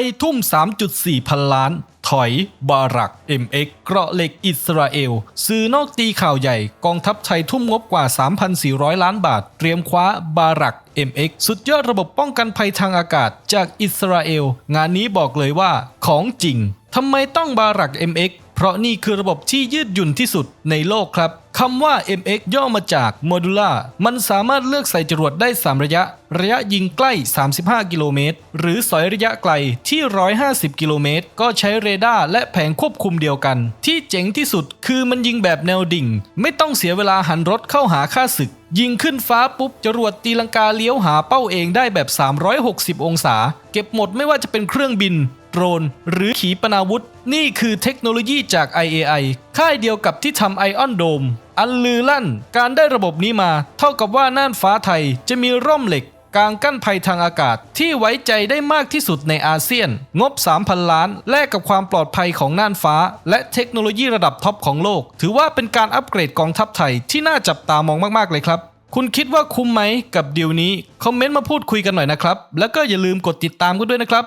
ยทุ่ม 3.4 พันล้าน ถอย บารัก MX เกราะเหล็กอิสราเอล สื่อนอกตีข่าวใหญ่ กองทัพไทยทุ่มงบกว่า 3,400 ล้านบาท เตรียมคว้า บารัก MX สุดยอดระบบป้องกันภัยทางอากาศ จากอิสราเอล งานนี้บอกเลยว่า ของจริงทำไมต้องบารัก MX เพราะนี่คือระบบที่ยืดหยุ่นที่สุดในโลกครับ คำว่า MX ย่อมาจาก Modular มันสามารถเลือกใส่จรวดได้ 3 ระยะ ระยะยิงใกล้ 35 กิโลเมตร หรือสอยระยะไกลที่ 150 กิโลเมตร ก็ใช้เรดาร์และแผงควบคุมเดียวกัน ที่เจ๋งที่สุดคือมันยิงแบบแนวดิ่ง ไม่ต้องเสียเวลาหันรถเข้าหาค่าศึก ยิงขึ้นฟ้าปุ๊บจรวดตีลังกาเลี้ยวหาเป้าเองได้แบบ 360 องศา เก็บหมดไม่ว่าจะเป็นเครื่องบิน โดรน หรือขีปนาวุธ นี่คือเทคโนโลยีจาก IAI ค่ายเดียวกับที่ทำไอออนโดม อันลือลั่น การได้ระบบนี้มา เท่ากับว่าน่านฟ้าไทยจะมีร่มเหล็กกางกั้นภัยทางอากาศที่ไว้ใจได้มากที่สุดในอาเซียน งบ 3,000 ล้าน แลกกับความปลอดภัยของน่านฟ้า และเทคโนโลยีระดับท็อปของโลก ถือว่าเป็นการอัปเกรดกองทัพไทยที่น่าจับตามองมาก ๆ เลยครับ คุณคิดว่าคุ้มไหมกับดีลนี้ คอมเมนต์มาพูดคุยกันหน่อยนะครับ แล้วก็อย่าลืมกดติดตามกันด้วยนะครับ